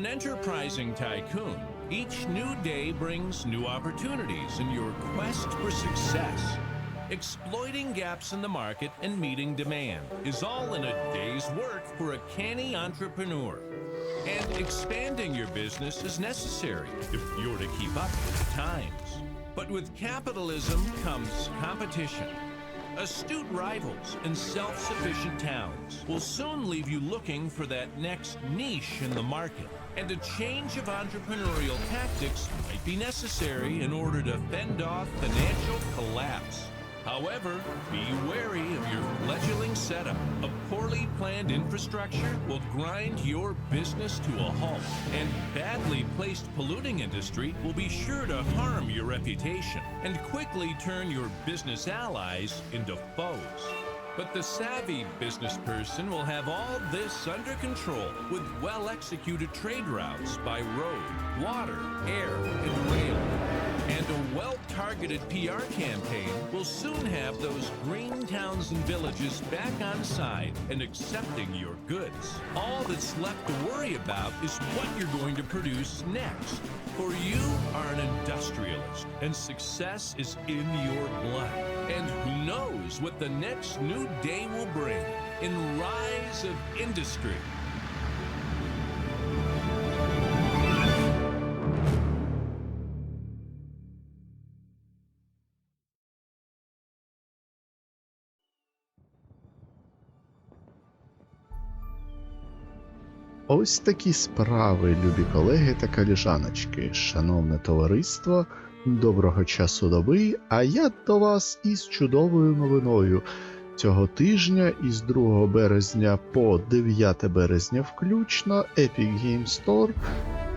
an enterprising tycoon, each new day brings new opportunities in your quest for success. Exploiting gaps in the market and meeting demand is all in a day's work for a canny entrepreneur. And expanding your business is necessary if you're to keep up with the times. But with capitalism comes competition. Astute rivals and self sufficient towns will soon leave you looking for that next niche in the market. And a change of entrepreneurial tactics might be necessary in order to fend off financial collapse. However, be wary of your fledgling setup. A poorly planned infrastructure will grind your business to a halt, and badly placed polluting industry will be sure to harm your reputation and quickly turn your business allies into foes. But the savvy business person will have all this under control with well executed trade routes by road, water, air, and rail. And a well targeted PR campaign will soon have those green towns and villages back on side and accepting your goods. All that's left to worry about is what you're going to produce next. For you are an industrialist, and success is in your blood. And who knows what the next new day will bring in Rise of Industry. Ось такі справи, любі колеги та каліжаночки, шановне товариство, доброго часу доби, а я до вас із чудовою новиною. Цього тижня із 2 березня по 9 березня включно Epic Game Store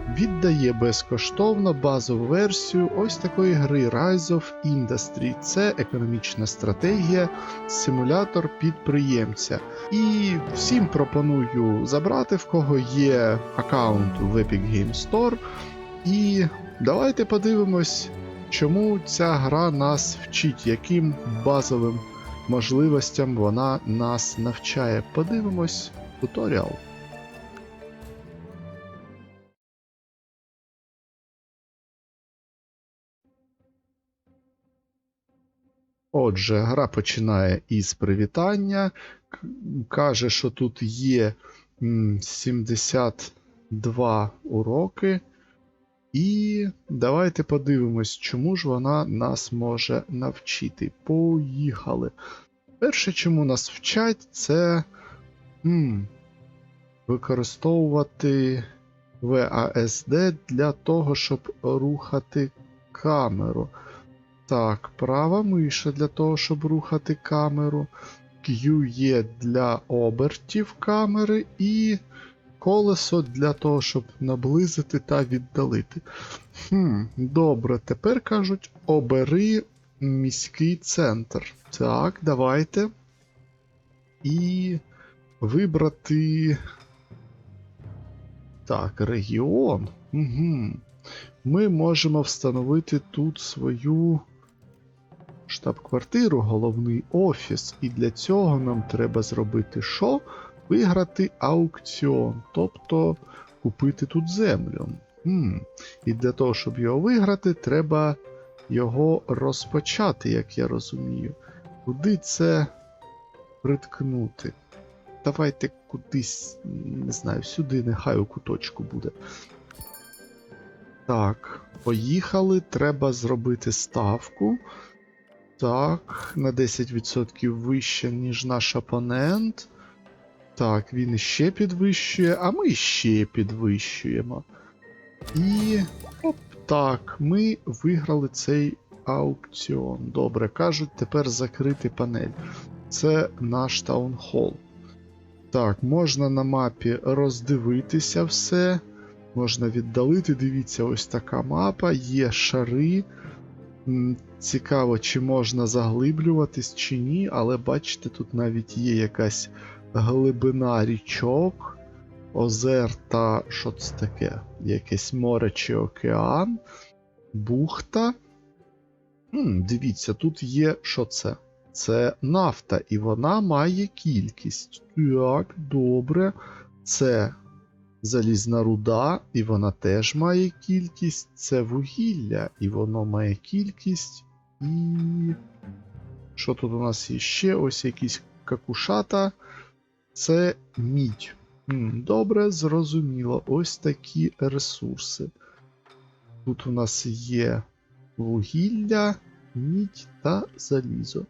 віддає безкоштовно базову версію ось такої гри Rise of Industry. Це економічна стратегія, симулятор підприємця. І всім пропоную забрати, в кого є аккаунт в Epic Game Store. І давайте подивимось, чому ця гра нас вчить, яким базовим можливостям вона нас навчає. Подивимось туторіал. Отже, гра починає із привітання. Каже, що тут є 72 уроки. І давайте подивимось, чому ж вона нас може навчити. Поїхали. Перше, чому нас вчать, це м, використовувати VASD для того, щоб рухати камеру. Так, права миша для того, щоб рухати камеру. Q є для обертів камери і колесо для того, щоб наблизити та віддалити. Хм, добре, тепер кажуть, обери міський центр. Так, давайте. І вибрати. Так, регіон. Угу. Ми можемо встановити тут свою штаб-квартиру, головний офіс. І для цього нам треба зробити що? Виграти аукціон, тобто купити тут землю. Хм. І для того, щоб його виграти, треба його розпочати, як я розумію. Куди це приткнути? Давайте кудись, не знаю, сюди, нехай у куточку буде. Так, поїхали. Треба зробити ставку. Так, на 10% вище, ніж наш опонент. Так, він іще підвищує, а ми ще підвищуємо. І. Оп, так, ми виграли цей аукціон. Добре, кажуть, тепер закрити панель. Це наш таунхол. Так, можна на мапі роздивитися все. Можна віддалити. Дивіться, ось така мапа, є шари. Цікаво, чи можна заглиблюватись, чи ні, але бачите, тут навіть є якась глибина річок, озер та що це таке? Якесь море чи океан, бухта. М, дивіться, тут є що це? Це нафта, і вона має кількість. Так, добре. Це залізна руда, і вона теж має кількість. Це вугілля, і воно має кількість. І. Що тут у нас є ще? Ось якісь какушата. Це мідь. Добре, зрозуміло. Ось такі ресурси. Тут у нас є вугілля, мідь та залізо.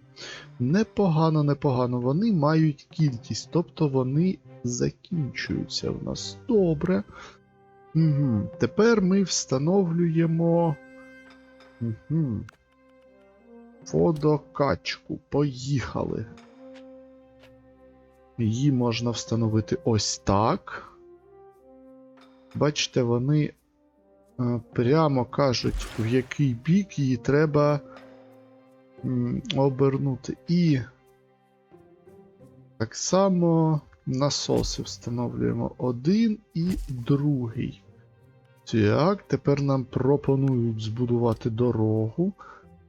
Непогано, непогано. Вони мають кількість, тобто вони закінчуються в нас. Добре. Угу. Тепер ми встановлюємо. Угу. Водокачку. Поїхали. Її можна встановити ось так. Бачите, вони е, прямо кажуть, в який бік її треба обернути. І так само насоси встановлюємо один і другий. Так, тепер нам пропонують збудувати дорогу.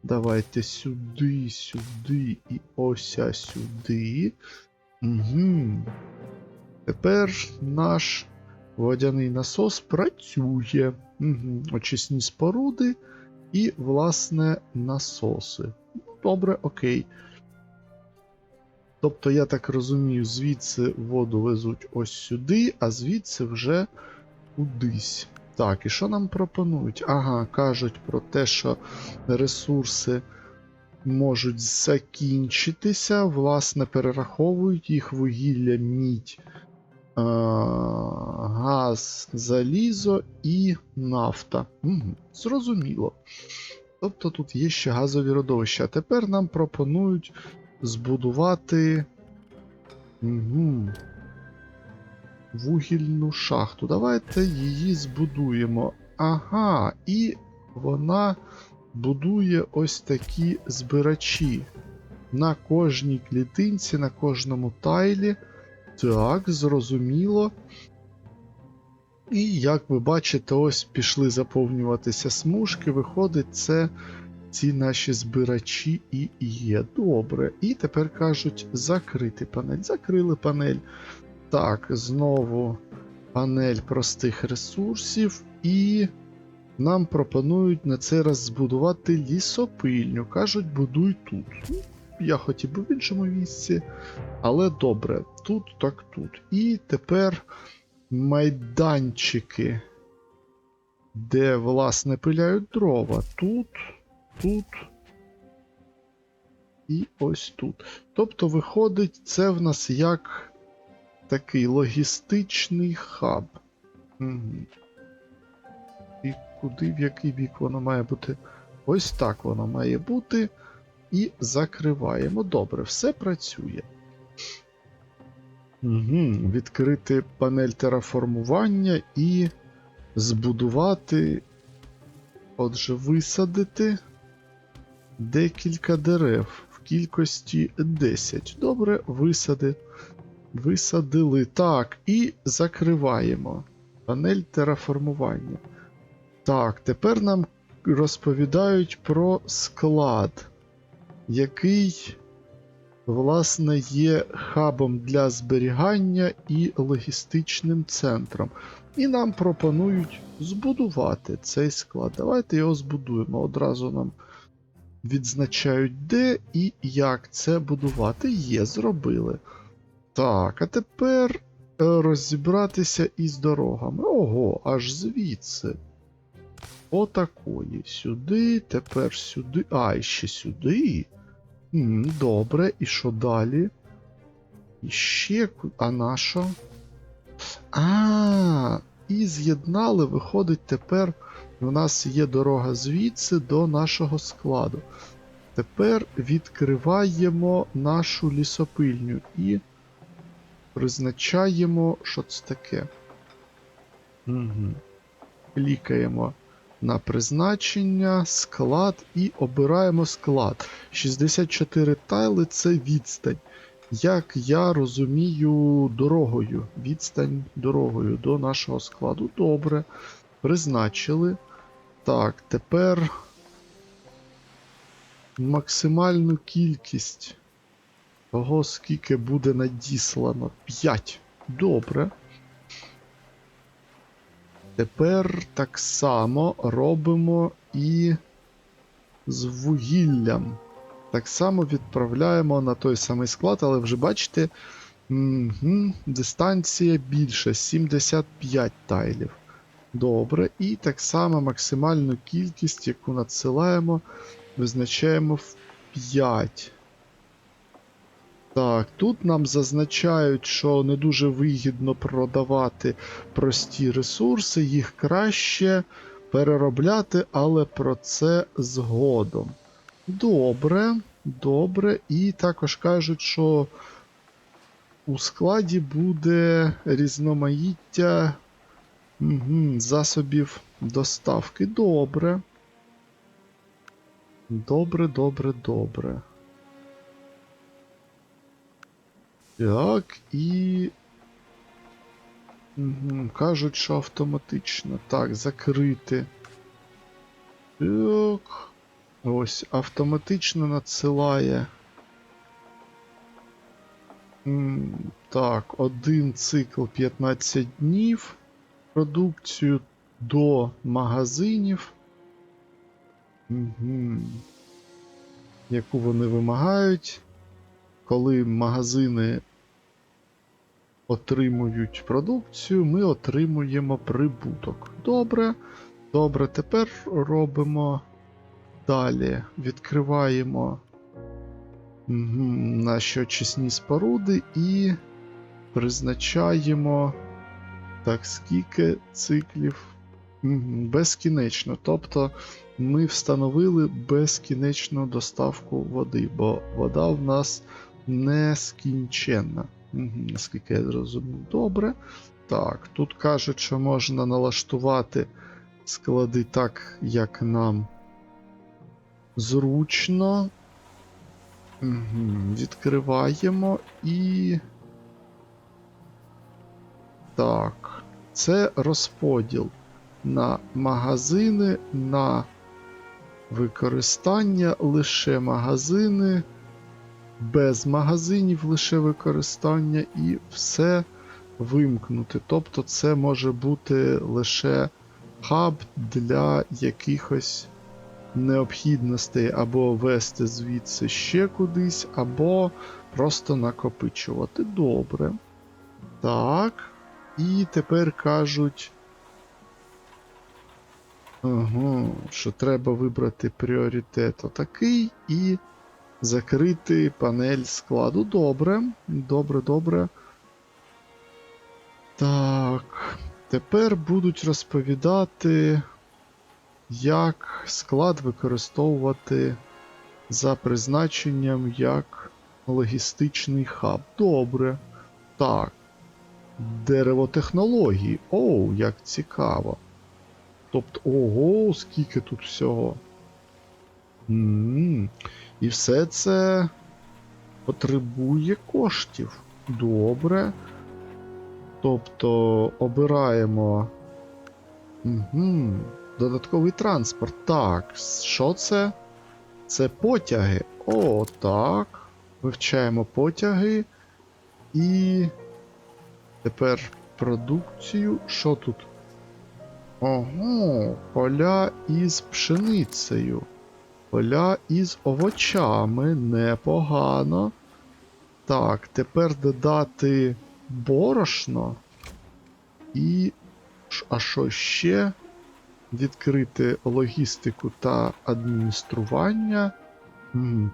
Давайте сюди, сюди і ося сюди. Угу. Тепер наш водяний насос працює. Угу. Очисні споруди і, власне, насоси. Ну, Добре, окей. Тобто, я так розумію, звідси воду везуть ось сюди, а звідси вже кудись. Так, і що нам пропонують? Ага, кажуть про те, що ресурси можуть закінчитися, власне, перераховують їх вугілля, мідь, газ, залізо і нафта. Угу, зрозуміло. Тобто тут є ще газові родовища. А тепер нам пропонують збудувати угу, вугільну шахту. Давайте її збудуємо. Ага, і вона будує ось такі збирачі. На кожній клітинці, на кожному тайлі. Так, зрозуміло. І як ви бачите, ось пішли заповнюватися смужки. Виходить, це ці наші збирачі і є. Добре. І тепер кажуть закрити панель. Закрили панель. Так, знову панель простих ресурсів. І нам пропонують на цей раз збудувати лісопильню. Кажуть, будуй тут. Я хотів би в іншому місці, але добре, тут так тут. І тепер майданчики, де, власне, пиляють дрова. Тут, тут. І ось тут. Тобто, виходить, це в нас як такий логістичний хаб. Угу. І куди, в який бік воно має бути? Ось так воно має бути. І закриваємо. Добре, все працює. Угу. Відкрити панель тераформування і збудувати. Отже, висадити декілька дерев в кількості 10. Добре, висади. Висадили. Так, і закриваємо. Панель тераформування. Так, тепер нам розповідають про склад, який, власне, є хабом для зберігання і логістичним центром. І нам пропонують збудувати цей склад. Давайте його збудуємо. Одразу нам відзначають, де і як це будувати. Є, зробили. Так, а тепер е, розібратися із дорогами. Ого, аж звідси. Отакої. Сюди, тепер сюди. А, ще сюди. М, добре, і що далі? І ще. А на що? А, і з'єднали, виходить, тепер у нас є дорога звідси до нашого складу. Тепер відкриваємо нашу лісопильню і призначаємо, що це таке. Угу. Клікаємо на призначення, склад і обираємо склад. 64 тайли це відстань. Як я розумію, дорогою. Відстань дорогою до нашого складу. Добре. Призначили. Так, тепер максимальну кількість того, скільки буде надіслано. 5. Добре. Тепер так само робимо і з вугіллям. Так само відправляємо на той самий склад, але вже бачите, мгм, дистанція більша 75 тайлів. Добре. І так само максимальну кількість, яку надсилаємо, визначаємо в 5. Так, тут нам зазначають, що не дуже вигідно продавати прості ресурси, їх краще переробляти, але про це згодом. Добре, добре. І також кажуть, що у складі буде різноманіття Угу, засобів доставки. Добре. Добре, добре, добре. Так, і. Угу, кажуть, що автоматично. Так, закрити. Так. Ось, автоматично надсилає. Так, один цикл 15 днів продукцію до магазинів, угу. яку вони вимагають. Коли магазини отримують продукцію, ми отримуємо прибуток. Добре. Добре, тепер робимо далі. Відкриваємо наші очисні споруди і призначаємо. Так, скільки циклів? Безкінечно. Тобто ми встановили безкінечну доставку води, бо вода в нас нескінченна. Мгм, Наскільки я зрозумів. Добре. Так, тут кажуть, що можна налаштувати склади так, як нам зручно. Мгм, Відкриваємо і. Так, це розподіл на магазини, на використання лише магазини, без магазинів лише використання і все вимкнути. Тобто це може бути лише хаб для якихось необхідностей або вести звідси ще кудись, або просто накопичувати. Добре. Так. І тепер кажуть. Ага, що треба вибрати пріоритет отакий і закрити панель складу. Добре. Добре, добре. Так. Тепер будуть розповідати, як склад використовувати за призначенням як логістичний хаб. Добре. Так. Деревотехнології. Оу, як цікаво. Тобто, ого, скільки тут всього. м І все це потребує коштів. Добре. Тобто обираємо. Угу. Додатковий транспорт. Так, що це? Це потяги. О, так. Вивчаємо потяги. І. Тепер продукцію. Що тут? Ого, поля із пшеницею. Поля із овочами. Непогано. Так, тепер додати борошно. І. А що ще? Відкрити логістику та адміністрування.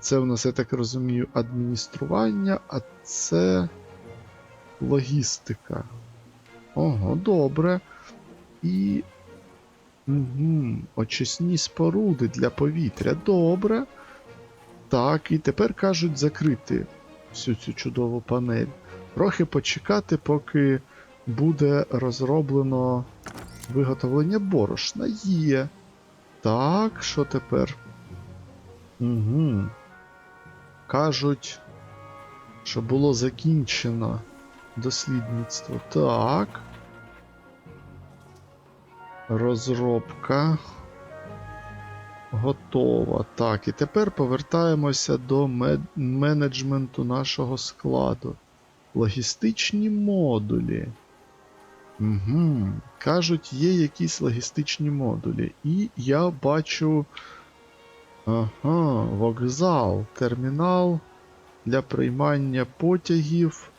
Це в нас, я так розумію, адміністрування, а це логістика. Ого, добре. І. Угу, очисні споруди для повітря. Добре. Так, і тепер кажуть закрити всю цю чудову панель. Трохи почекати, поки буде розроблено виготовлення борошна. Є. Так, що тепер? Угу. Кажуть, що було закінчено дослідництво. Так. Розробка. Готова. Так, і тепер повертаємося до менеджменту нашого складу. Логістичні модулі. Угу. Кажуть, є якісь логістичні модулі. І я бачу. Ага, вокзал, термінал для приймання потягів.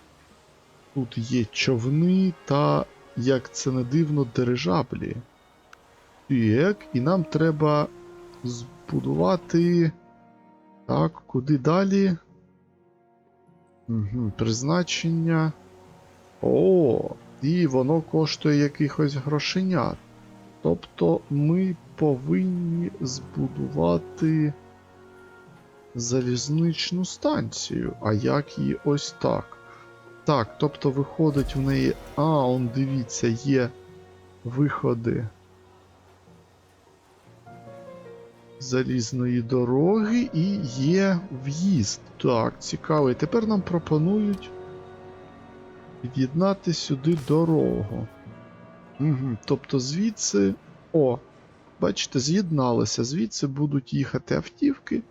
Тут є човни та, як це не дивно, дирижаблі. Так, і нам треба збудувати. Так, куди далі? Угу, призначення. О, і воно коштує якихось грошенят. Тобто ми повинні збудувати залізничну станцію. А як її ось так? Так, тобто виходить в неї. А, он дивіться, є виходи залізної дороги і є в'їзд. Так, цікаво. І тепер нам пропонують під'єднати сюди дорогу. Угу, тобто звідси. О, бачите, з'єдналися. Звідси будуть їхати автівки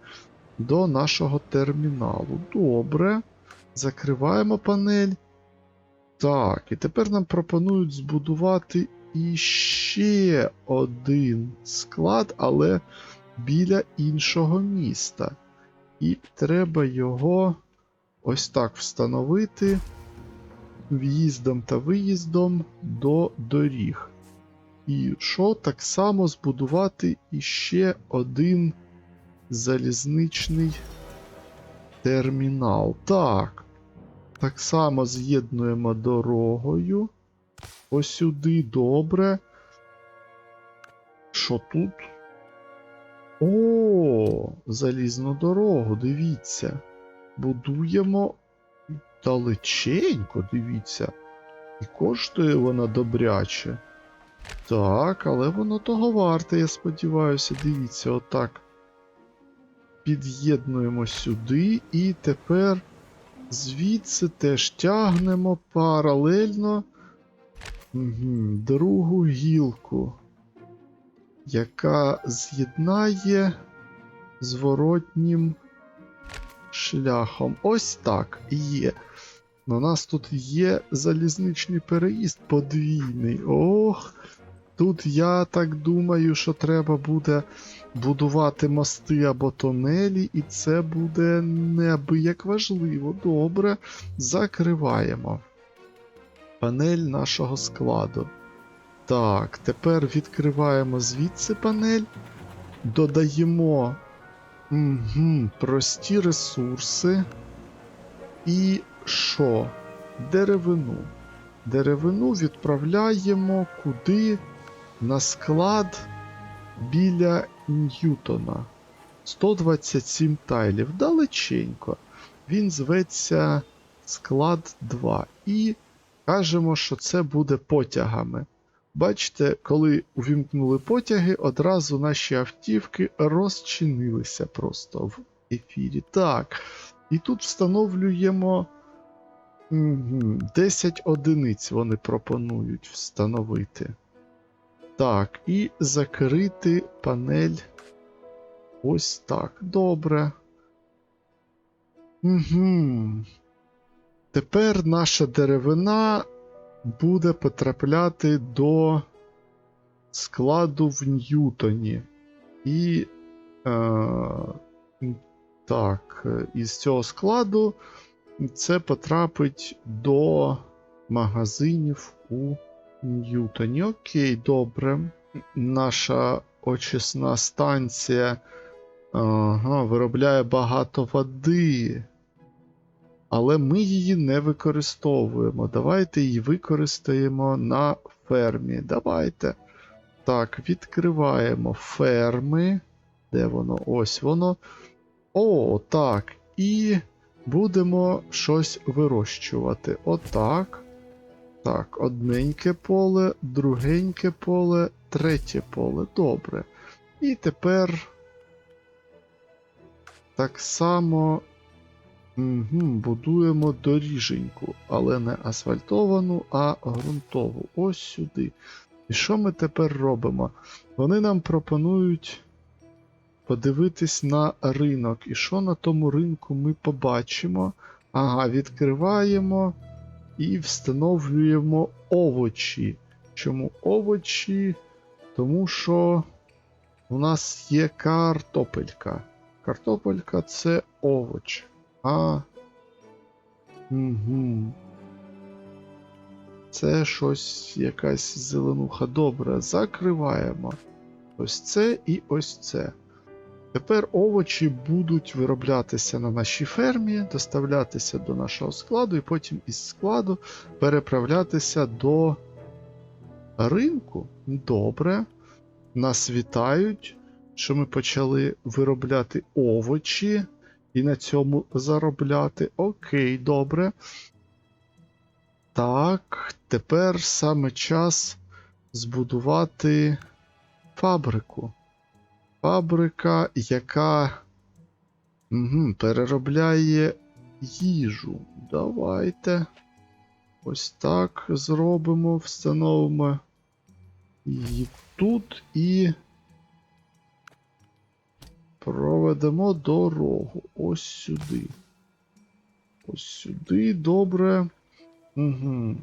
до нашого терміналу. Добре. Закриваємо панель. Так, і тепер нам пропонують збудувати іще один склад, але біля іншого міста. І треба його ось так встановити в'їздом та виїздом до доріг. І що так само збудувати іще один залізничний термінал. Так. Так само з'єднуємо дорогою. Ось сюди добре. Що тут? О, залізну дорогу, дивіться. Будуємо далеченько, дивіться. І коштує вона добряче. Так, але воно того варте, я сподіваюся. Дивіться, отак. Під'єднуємо сюди, і тепер звідси теж тягнемо паралельно угу, другу гілку, яка з'єднає зворотнім шляхом. Ось так є. У нас тут є залізничний переїзд подвійний. Ох. Тут я так думаю, що треба буде будувати мости або тунелі, і це буде неабияк важливо. Добре, закриваємо панель нашого складу. Так, тепер відкриваємо звідси панель, додаємо угу, прості ресурси. І що? Деревину. Деревину відправляємо куди? На склад біля Ньютона. 127 тайлів. Далеченько. Він зветься склад 2. І кажемо, що це буде потягами. Бачите, коли увімкнули потяги, одразу наші автівки розчинилися просто в ефірі. Так. І тут встановлюємо. Угу, 10 одиниць вони пропонують встановити. Так, і закрити панель ось так. Добре. Угу. Тепер наша деревина буде потрапляти до складу в Ньютоні. І. Е, так, із цього складу це потрапить до магазинів у Ньютоні. Окей, добре. Наша очисна станція ага, виробляє багато води. Але ми її не використовуємо. Давайте її використаємо на фермі. Давайте. Так, відкриваємо ферми. Де воно? Ось воно. О, так. І будемо щось вирощувати. Отак. Так, одненьке поле, другеньке поле, третє поле. Добре. І тепер так само угу, будуємо доріженьку, але не асфальтовану, а ґрунтову. Ось сюди. І що ми тепер робимо? Вони нам пропонують подивитись на ринок. І що на тому ринку ми побачимо? Ага, відкриваємо. і встановлюємо овочі. Чому овочі? Тому що у нас є картопелька. Картопелька це овоч. А. Угу. Це щось якась зеленуха. Добре, закриваємо. Ось це і ось це. Тепер овочі будуть вироблятися на нашій фермі, доставлятися до нашого складу, і потім із складу переправлятися до ринку. Добре. Нас вітають, що ми почали виробляти овочі і на цьому заробляти. Окей, добре. Так, тепер саме час збудувати фабрику. Фабрика, яка угу, переробляє їжу. Давайте. Ось так зробимо, встановимо її тут і проведемо дорогу. Ось сюди. Ось сюди, добре. Угу.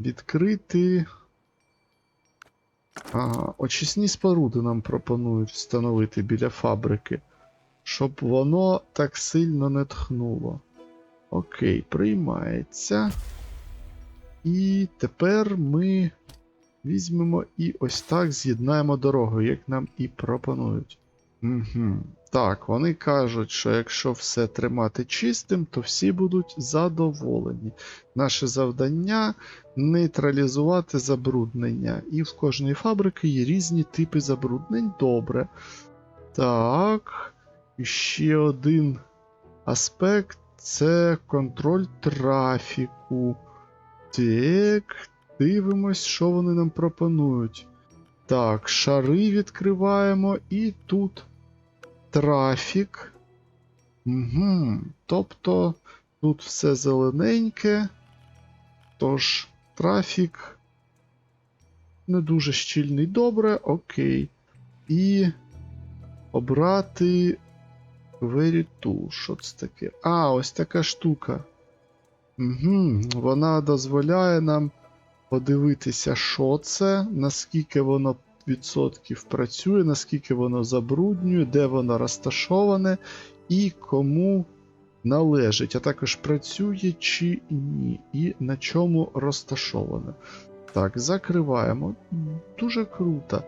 Відкрити. Ага, очисні споруди нам пропонують встановити біля фабрики, щоб воно так сильно не тхнуло. Окей, приймається. І тепер ми візьмемо і ось так з'єднаємо дорогу, як нам і пропонують. Угу. Так, вони кажуть, що якщо все тримати чистим, то всі будуть задоволені. Наше завдання нейтралізувати забруднення. І в кожної фабрики є різні типи забруднень. Добре. Так. І ще один аспект це контроль трафіку. Так, дивимось, що вони нам пропонують. Так, шари відкриваємо, і тут трафік. Угу. Тобто тут все зелененьке. Тож, трафік не дуже щільний. Добре, окей. І обрати Veritу. Що це таке? А, ось така штука. Угу. Вона дозволяє нам подивитися, що це, наскільки воно відсотків працює, наскільки воно забруднює, де воно розташоване і кому належить, а також працює чи ні, і на чому розташоване. Так, закриваємо. Дуже круто.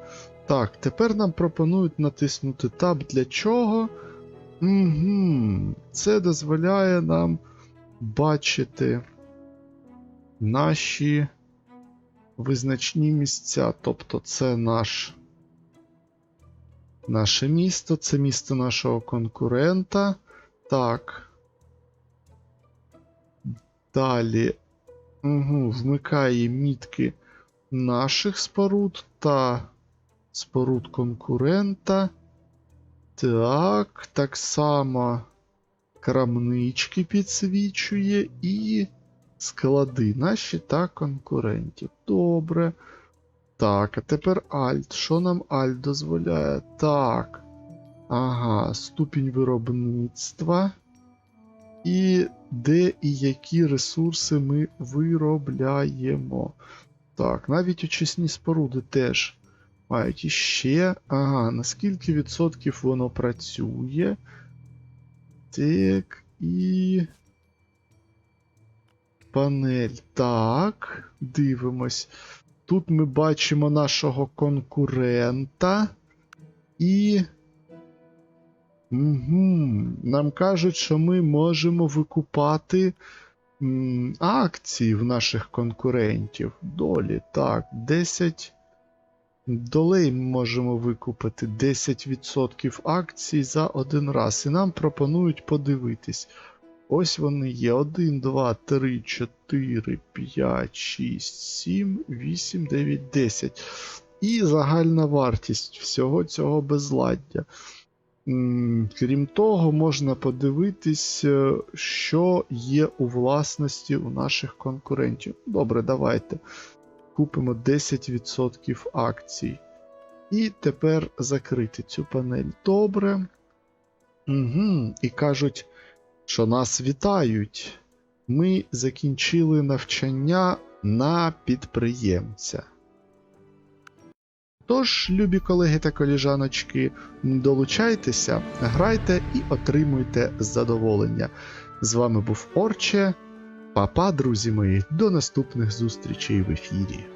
Так, тепер нам пропонують натиснути Tab для чого? Угу. Це дозволяє нам бачити наші визначні місця. Тобто це наш, наше місто, це місто нашого конкурента. Так. Далі угу, вмикає мітки наших споруд та споруд конкурента. Так, так само крамнички підсвічує і склади наші та конкурентів. Добре. Так, а тепер Alt. Що нам Alt дозволяє? Так. Ага, ступінь виробництва. І де і які ресурси ми виробляємо. Так, навіть очисні споруди теж мають іще. Ага, наскільки відсотків воно працює. Так, і. Панель. Так, дивимось. Тут ми бачимо нашого конкурента. І. Угу. Нам кажуть, що ми можемо викупати м, акції в наших конкурентів. Долі. Так, 10 долей ми можемо викупити 10% акцій за один раз. І нам пропонують подивитись. Ось вони є. 1, 2, 3, 4, 5, 6, 7, 8, 9, 10. І загальна вартість всього цього безладдя. Крім того, можна подивитись, е, що є у власності у наших конкурентів. Добре, давайте купимо 10% акцій. І тепер закрити цю панель. Добре. Угу. І кажуть, що нас вітають. ми закінчили навчання на підприємця. Тож, любі колеги та коліжаночки, долучайтеся, грайте і отримуйте задоволення. З вами був Орче. Па-па, друзі мої, до наступних зустрічей в ефірі.